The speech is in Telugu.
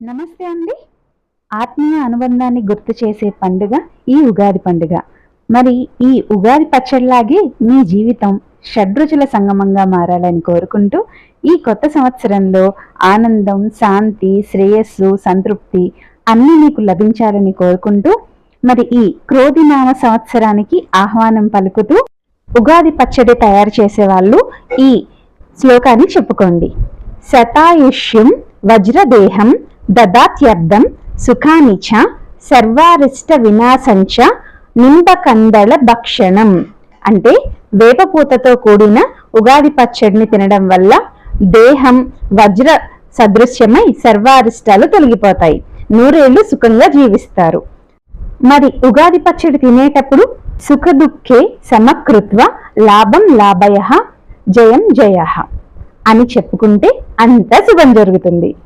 నమస్తే అండి. ఆత్మీయ అనుబంధాన్ని గుర్తు చేసే పండుగ ఈ ఉగాది పండుగ. మరి ఈ ఉగాది పచ్చడిలాగే మీ జీవితం షడ్రుచుల సంగమంగా మారాలని కోరుకుంటూ ఈ కొత్త సంవత్సరంలో ఆనందం శాంతి శ్రేయస్సు సంతృప్తి అన్నీ మీకు లభించాలని కోరుకుంటూ మరి ఈ క్రోధినామ సంవత్సరానికి ఆహ్వానం పలుకుతూ ఉగాది పచ్చడి తయారు చేసే వాళ్ళు ఈ శ్లోకాన్ని చెప్పుకోండి. శతాయుష్యం వజ్రదేహం దదాత్యర్థం సుఖానిచ సర్వారిష్ట వినాశంచ నింబకందళ భక్షణం. అంటే వేపపూతతో కూడిన ఉగాది పచ్చడిని తినడం వల్ల దేహం వజ్ర సదృశ్యమై సర్వారిష్టాలు తొలగిపోతాయి. నూరేళ్ళు సుఖంగా జీవిస్తారు. మరి ఉగాది పచ్చడి తినేటప్పుడు సుఖ దుఃఖే సమకృత్వ లాభం లాభయ జయం జయ అని చెప్పుకుంటే అంత శుభం జరుగుతుంది.